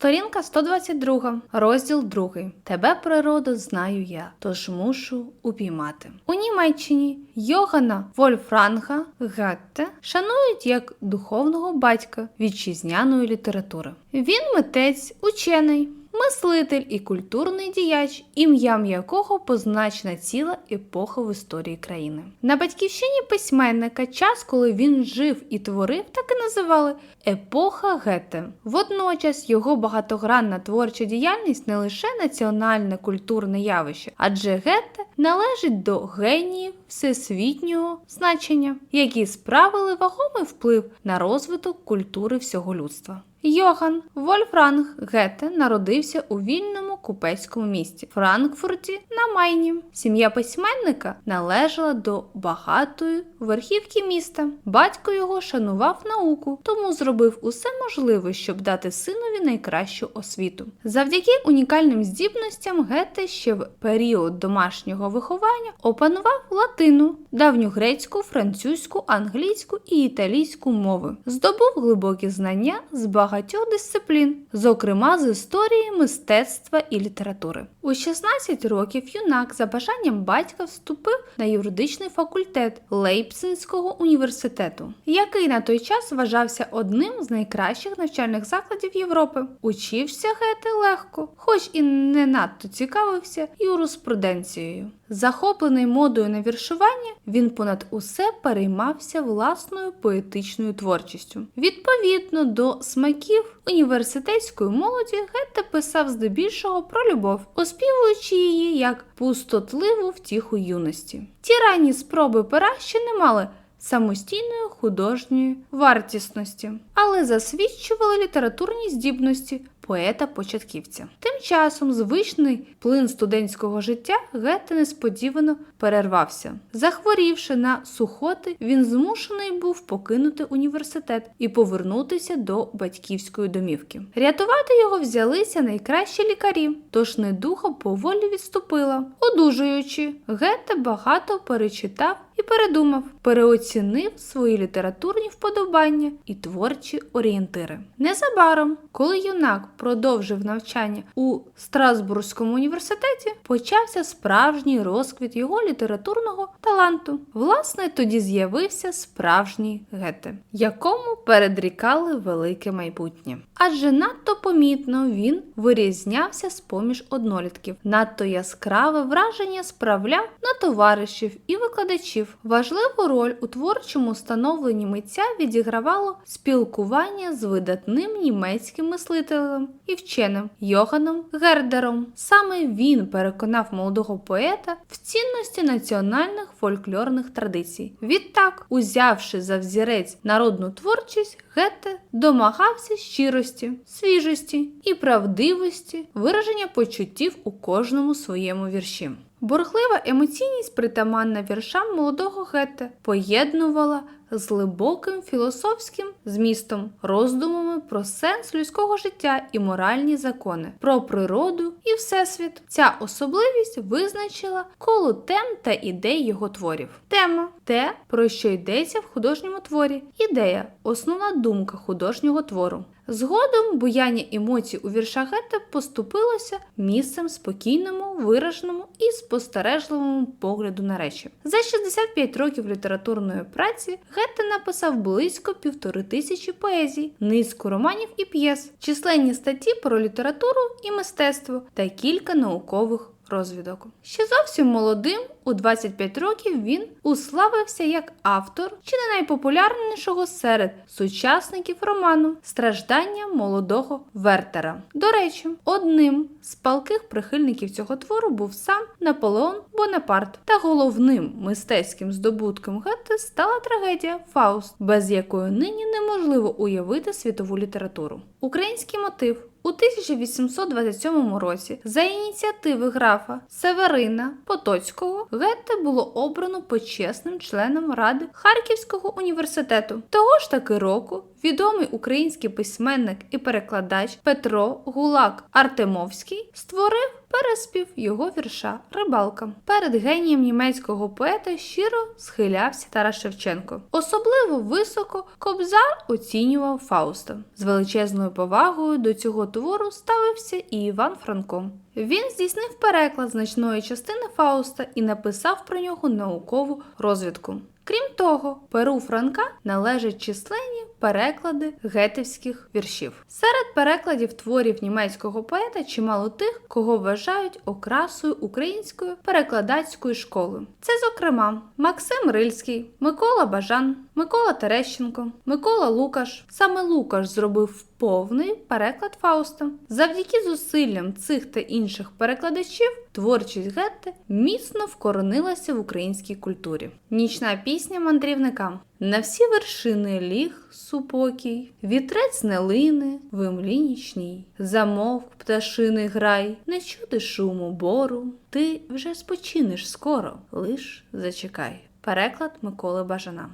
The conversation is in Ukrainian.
Сторінка 122, розділ 2. Тебе, природу, знаю я, тож мушу упіймати. У Німеччині Йогана Вольфранга Гетте шанують як духовного батька вітчизняної літератури. Він митець, учений. Мислитель і культурний діяч, ім'ям якого позначена ціла епоха в історії країни. На батьківщині письменника час, коли він жив і творив, так і називали епоха Гете. Водночас його багатогранна творча діяльність не лише національне культурне явище, адже Гете належить до геніїв всесвітнього значення, які справили вагомий вплив на розвиток культури всього людства. Йоган Вольфранг Гете народився у вільному купецькому місті Франкфурті на Майні. Сім'я письменника належала до багатої верхівки міста. Батько його шанував науку, тому зробив усе можливе, щоб дати синові найкращу освіту. Завдяки унікальним здібностям Гете ще в період домашнього виховання опанував латину, давню грецьку, французьку, англійську і італійську мови. Здобув глибокі знання з багатьох дисциплін, зокрема з історії, мистецтва і літератури. У 16 років юнак за бажанням батька вступив на юридичний факультет Лейпцинського університету, який на той час вважався одним з найкращих навчальних закладів Європи. Учився Гете легко, хоч і не надто цікавився юриспруденцією. Захоплений модою на віршування, він понад усе переймався власною поетичною творчістю. Відповідно до смаків університетської молоді, Гетте писав здебільшого про любов, оспівуючи її як пустотливу втіху юності. Ті ранні спроби пера ще не мали самостійної художньої вартісності, але засвідчували літературні здібності поета-початківця. Тим часом звичний плин студентського життя Гетте несподівано перервався. Захворівши на сухоти, він змушений був покинути університет і повернутися до батьківської домівки. Рятувати його взялися найкращі лікарі, тож недуха поволі відступила. Одужуючи, Гетте багато перечитав і передумав, переоцінив свої літературні вподобання і творчі орієнтири. Незабаром, коли юнак продовжив навчання у Страсбурзькому університеті, почався справжній розквіт його літературного таланту. Власне, тоді з'явився справжній Гете, якому передрікали велике майбутнє. Адже надто помітно він вирізнявся з поміж однолітків, надто яскраве враження справляв на товаришів і викладачів. Важливу роль у творчому становленні митця відігравало спілкування з видатним німецьким мислителем і вченим Йоганом Гердером. Саме він переконав молодого поета в цінності національних фольклорних традицій. Відтак, узявши за взірець народну творчість, Гетте домагався щирості, свіжості і правдивості вираження почуттів у кожному своєму вірші. Бурхлива емоційність, притаманна віршам молодого Гете, поєднувала з глибоким філософським змістом, роздумами про сенс людського життя і моральні закони, про природу і всесвіт. Ця особливість визначила коло тем та ідей його творів. Тема те, про що йдеться в художньому творі, ідея основна думка художнього твору. Згодом буяння емоцій у віршах Гетте поступилося місцем спокійному, вираженому і спостережливому погляду на речі. За 65 років літературної праці Гетте написав близько півтори тисячі поезій, низку романів і п'єс, численні статті про літературу і мистецтво та кілька наукових розвідок. Ще зовсім молодим, у 25 років він уславився як автор чи не найпопулярнішого серед сучасників роману Страждання молодого Вертера. До речі, одним з палких прихильників цього твору був сам Наполеон Бонапарт, та головним мистецьким здобутком Гетте стала трагедія Фауст, без якої нині неможливо уявити світову літературу. Український мотив. У 1827 році за ініціативи графа Северина Потоцького Гетте було обрано почесним членом Ради Харківського університету. Того ж таки року відомий український письменник і перекладач Петро Гулак Артемовський створив переспів його вірша Рибалка. Перед генієм німецького поета щиро схилявся Тарас Шевченко. Особливо високо Кобзар оцінював Фауста. З величезною повагою до цього твору ставився і Іван Франко. Він здійснив переклад значної частини Фауста і написав про нього наукову розвідку. Крім того, перу Франка належать численні переклади гетівських віршів. Серед перекладів творів німецького поета чимало тих, кого вважають окрасою української перекладацької школи. Це, зокрема, Максим Рильський, Микола Бажан, Микола Терещенко, Микола Лукаш. Саме Лукаш зробив повний переклад Фауста. Завдяки зусиллям цих та інших перекладачів творчість Гетте міцно вкоренилася в українській культурі. Нічна пісня мандрівника. На всі вершини ліг супокій, вітрець не лине в нічній. Замовк пташиний грай, не чути шуму бору. Ти вже спочинеш скоро, лиш зачекай. Переклад Миколи Бажана.